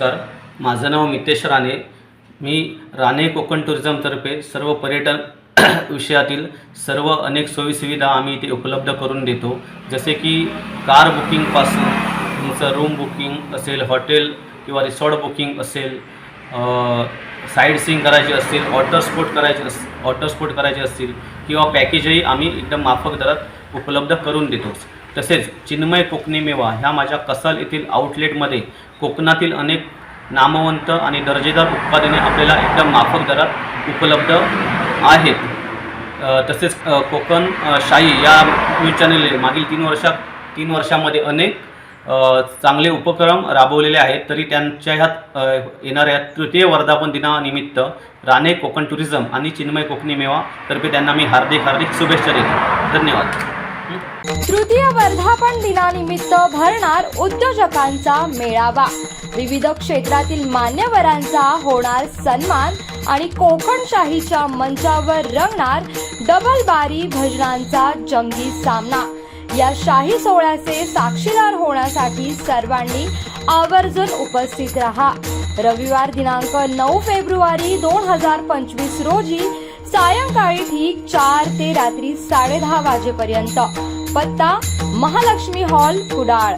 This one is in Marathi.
नमस्कार. माझं नाव मितेश राणे. मी राणे कोकण टुरिझमतर्फे सर्व पर्यटन विषयातील सर्व अनेक सोयीसुविधा आम्ही इथे उपलब्ध करून देतो. जसे की कार बुकिंगपासून तुमचं रूम बुकिंग असेल हॉटेल किंवा रिसॉर्ट बुकिंग असेल साईड सीईंग करायची असतील वॉटर स्पोर्ट करायचे अस वॉटर स्पोर्ट करायचे असतील किंवा पॅकेजही आम्ही एकदम माफक दरात उपलब्ध करून देतोच तसेच चिन्मय कोकणी मेवा ह्या माझ्या कसाल येथील आउटलेटमध्ये कोकणातील अनेक नामवंत आणि दर्जेदार उत्पादने आपल्याला एकदम माफक दरात उपलब्ध आहेत. तसेच कोकण शाही या न्यूज चॅनलने मागील तीन वर्षात तीन वर्षामध्ये अनेक चांगले उपक्रम राबवलेले आहेत. तरी त्यांच्या ह्यात येणाऱ्या तृतीय वर्धापन दिनानिमित्त राणे कोकण टुरिझम आणि चिन्मय कोकणी मेवा तर्फे त्यांना मी हार्दिक हार्दिक शुभेच्छा देतो. धन्यवाद. तृतीय वर्धापन दिनानिमित्त भरणार उद्योजकांचा मेळावा. विविध क्षेत्रातील मान्यवरांचा होणार सन्मान आणि कोकणशाहीच्या मंचावर रंगणार डबल बारी भजनांचा जंगी सामना. या शाही सोहळ्याचे साक्षीदार होण्यासाठी सर्वांनी आवर्जून उपस्थित रहा. रविवार दिनांक नऊ फेब्रुवारी दोन हजार पंचवीस रोजी सायंकाळी ठीक चार ते रात्री साडेदहा वाजेपर्यंत. पत्ता महालक्ष्मी हॉल कुडाळ.